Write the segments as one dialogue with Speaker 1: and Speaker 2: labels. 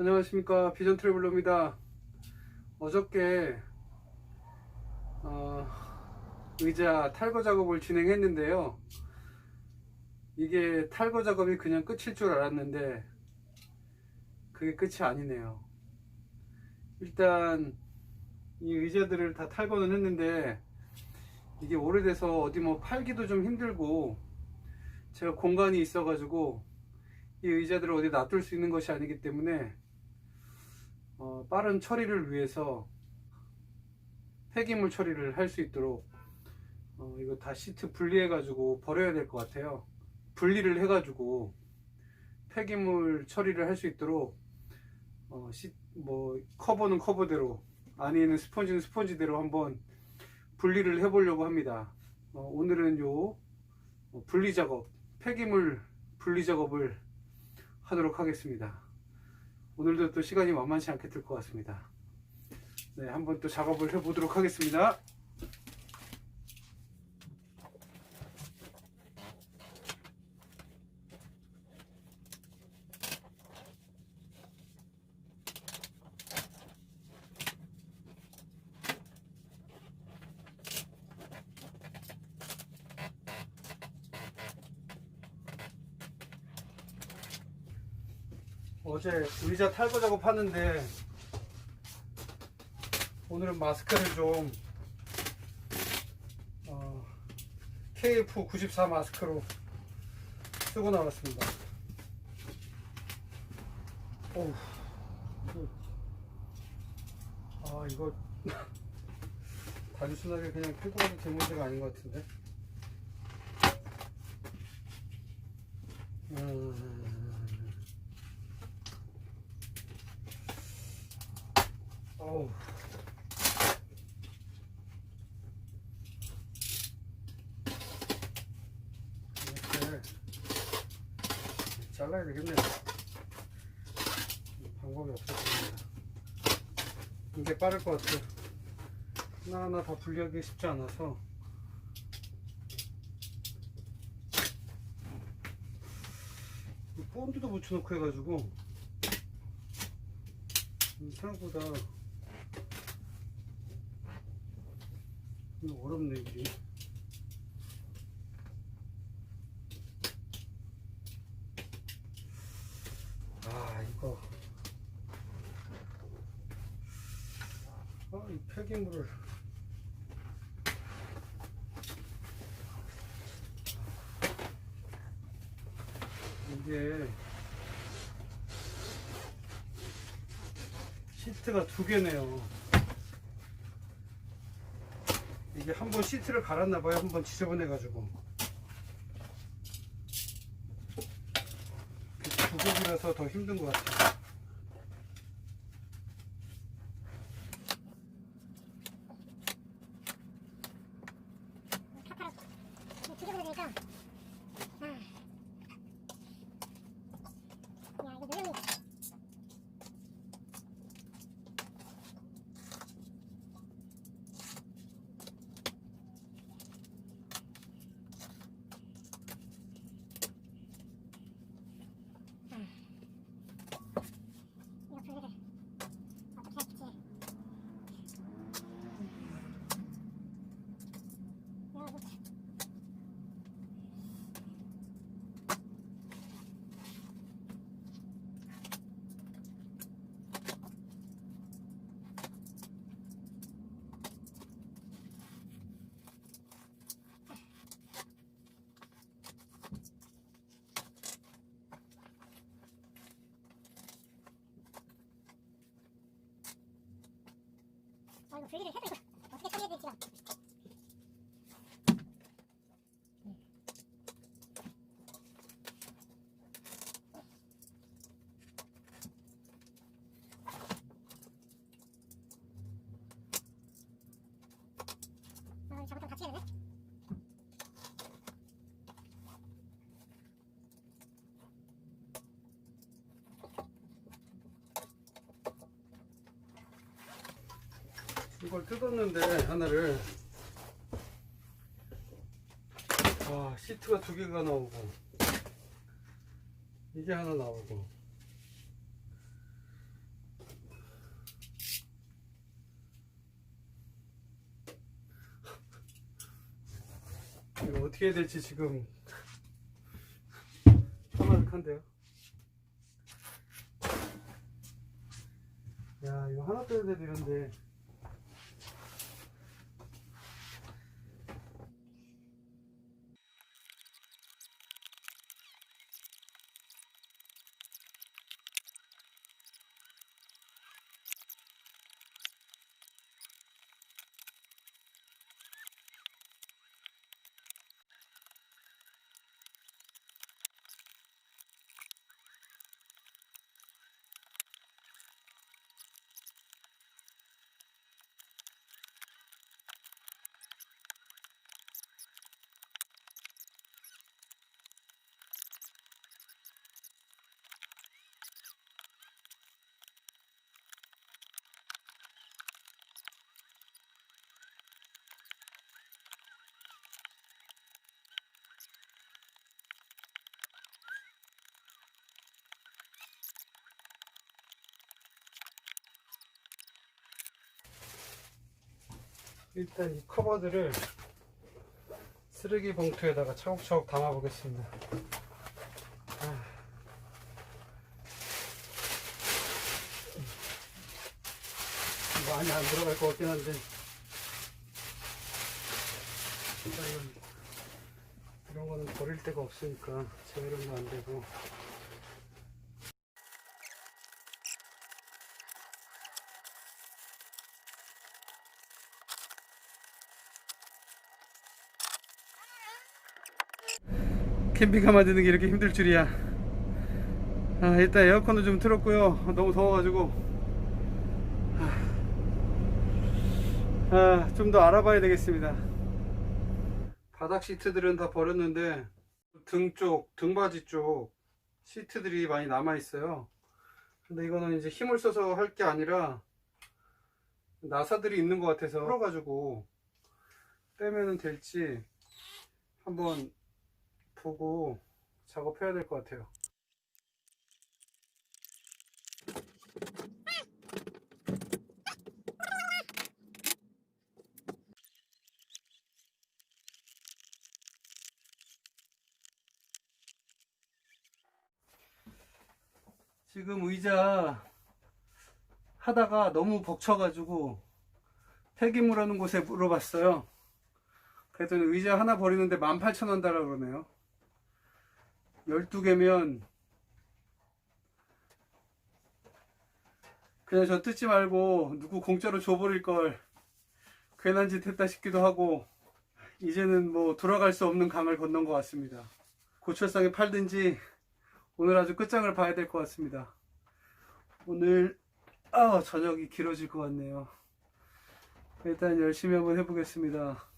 Speaker 1: 안녕하십니까. 비전 트래블러입니다. 어저께 어, 의자 탈거 작업을 진행했는데요. 이게 탈거 작업이 그냥 끝일 줄 알았는데 그게 끝이 아니네요. 일단 이 의자들을 다 탈거는 했는데 이게 오래돼서 어디 뭐 팔기도 좀 힘들고 제가 공간이 있어 가지고 이 의자들을 어디 놔둘 수 있는 것이 아니기 때문에 어, 빠른 처리를 위해서 폐기물 처리를 할 수 있도록 어, 이거 다 시트 분리해 가지고 버려야 될 것 같아요. 분리를 해 가지고 폐기물 처리를 할 수 있도록 어, 시, 뭐 커버는 커버대로 안에 있는 스펀지는 스펀지대로 한번 분리를 해 보려고 합니다. 어, 오늘은 요 어, 분리 작업 폐기물 분리 작업을 하도록 하겠습니다 오늘도 또 시간이 만만치 않게 들 것 같습니다. 네, 한번 또 작업을 해보도록 하겠습니다. 어제 의자 탈거 작업하는데 오늘은 마스크를 좀 어, KF94 마스크로 쓰고 나왔습니다. 어우, 아 이거 단순하게 그냥 끌고 될 문제가 아닌 것 같은데. 음... 어우. 이렇게 잘라야 되겠네요. 방법이 없어집니다. 이게 빠를 것 같아요. 하나하나 다 분리하기 쉽지 않아서. 이 본드도 붙여놓고 해가지고 음, 생각보다 이거 어렵네 일이 아 이거. 아이 폐기물을. 이게 시트가 두 개네요. 이게 한 번 시트를 갈았나 봐요. 한 번 지저분해 가지고. 두 곡이라서 더 힘든 것 같아요.
Speaker 2: 뒤집어야 되니까. 아. 야, 이거 물량이. 이거 분리를 어떻게 할지. 이거 못 아, 이거 분리를 해
Speaker 1: 이걸 뜯었는데 하나를. 와 시트가 두 개가 나오고. 이게 하나 나오고. 이거 어떻게 해야 될지 지금 까마득한데요? 야 이거 하나 뜯어야 되는데. 일단 이 커버들을 쓰레기 봉투에다가 차곡차곡 담아 보겠습니다. 많이 안 들어갈 것 같긴 한데. 이런 거는 버릴 데가 없으니까 재활용도 안 되고 캠핑카 만드는 게 이렇게 힘들 줄이야. 아, 일단 에어컨도 좀 틀었고요. 너무 더워가지고. 아, 좀 더 알아봐야 되겠습니다. 바닥 시트들은 다 버렸는데, 등 쪽, 등받이 쪽 시트들이 많이 남아 있어요. 근데 이거는 이제 힘을 써서 할 게 아니라, 나사들이 있는 것 같아서 풀어가지고, 떼면은 될지, 한번 보고 작업해야 될 것 같아요. 지금 의자 하다가 너무 벅쳐가지고 폐기물 하는 곳에 물어봤어요. 그랬더니 의자 하나 버리는데 18,000원 달라 그러네요. 12개면 그냥 저 뜯지 말고 누구 공짜로 줘버릴 걸 괜한 짓 했다 싶기도 하고 이제는 뭐 돌아갈 수 없는 강을 건넌 것 같습니다. 고철상에 팔든지 오늘 아주 끝장을 봐야 될 것 같습니다. 오늘 아 저녁이 길어질 것 같네요. 일단 열심히 한번 해보겠습니다.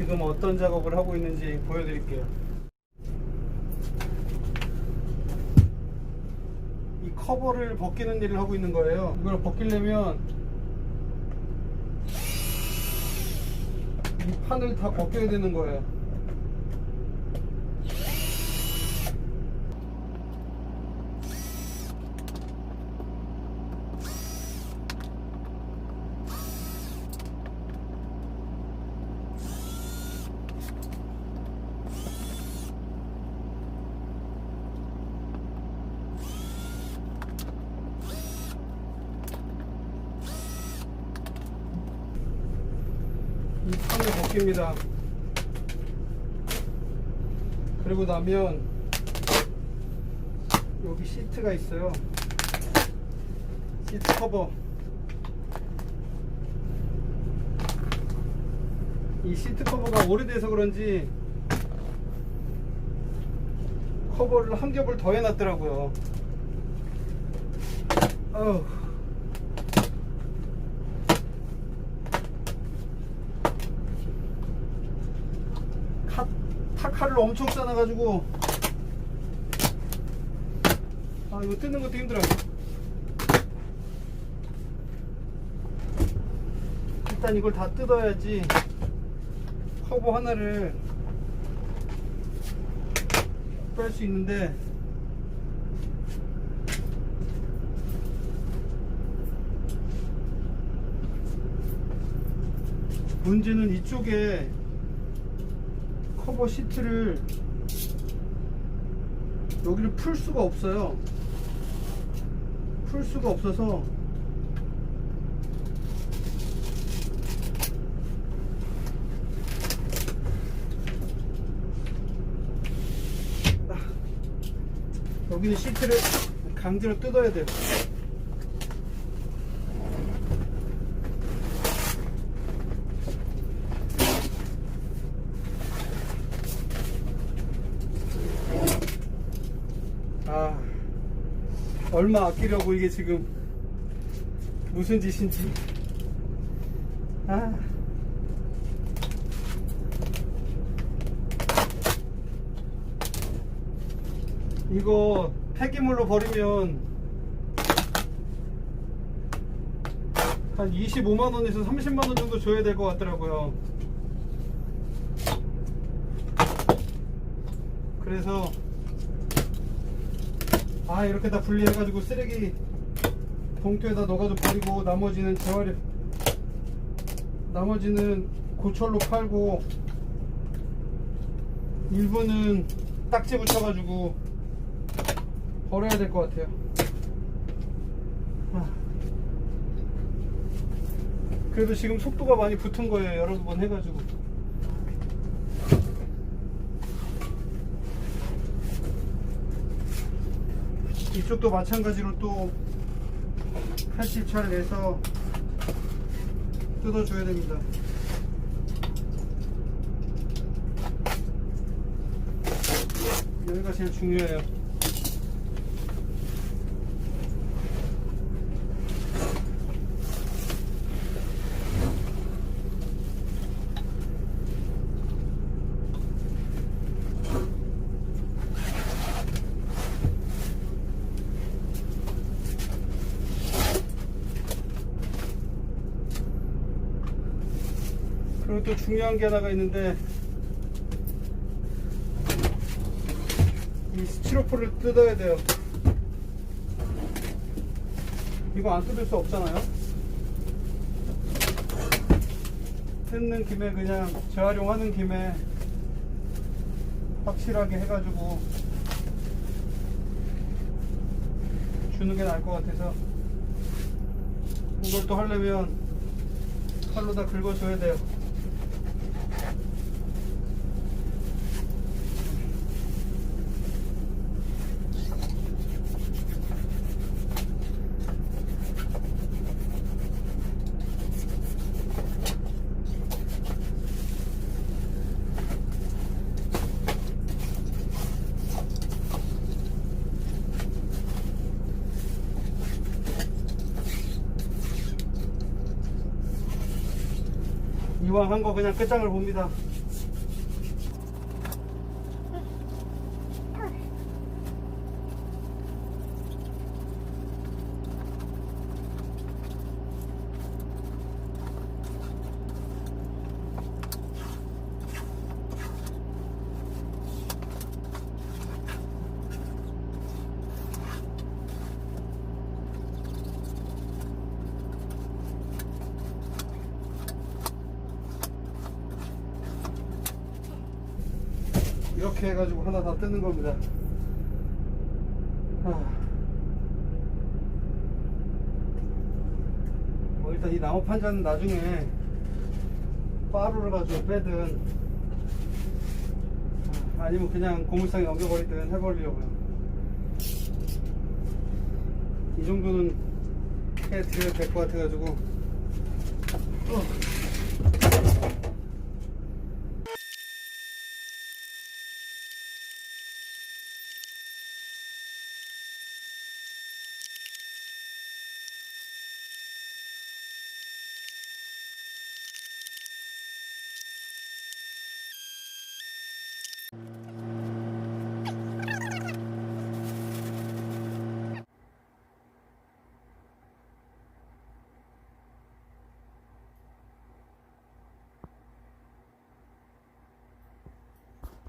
Speaker 1: 지금 어떤 작업을 하고 있는지 보여드릴게요. 이 커버를 벗기는 일을 하고 있는 거예요. 이걸 벗기려면 이 판을 다 벗겨야 되는 거예요. 벗깁니다. 그리고 나면 여기 시트가 있어요. 시트 커버. 이 시트 커버가 오래돼서 그런지 커버를 한 겹을 더 해놨더라고요. 어우. 카, 타 칼로 엄청 싸놔가지고. 아 이거 뜯는 것도 힘들어 일단 이걸 다 뜯어야지 커버 하나를 뺄 수 있는데. 문제는 이쪽에 커버 시트를 여기를 풀 수가 없어요. 풀 수가 없어서 아, 여기는 시트를 강제로 뜯어야 돼요. 아, 얼마 아끼려고 이게 지금 무슨 짓인지. 아. 이거 폐기물로 버리면 한 25만원에서 30만원 정도 줘야 될 것 같더라고요. 그래서 아 이렇게 다 분리해가지고 쓰레기 봉투에다 넣어가지고 버리고 나머지는 재활용 나머지는 고철로 팔고 일부는 딱지 붙여가지고 버려야 될 것 같아요. 아. 그래도 지금 속도가 많이 붙은 거예요. 여러 번 해가지고 이쪽도 마찬가지로 또 80차를 내서 뜯어줘야 됩니다. 여기가 제일 중요해요. 또 중요한 게 하나가 있는데 이 스티로폴을 뜯어야 돼요. 이거 안 뜯을 수 없잖아요. 뜯는 김에 그냥 재활용하는 김에 확실하게 해가지고 주는 게 나을 것 같아서 이걸 또 하려면 칼로 다 긁어줘야 돼요. 이왕 한 거 그냥 끝장을 봅니다. 이렇게 해가지고 하나 다 뜯는 겁니다. 하. 뭐 일단 이 나무 판자는 나중에 빠루를 가지고 빼든 아니면 그냥 고물상에 옮겨버리든 해버리려고요. 이 정도는 해드려야 될 것 같아가지고. 어.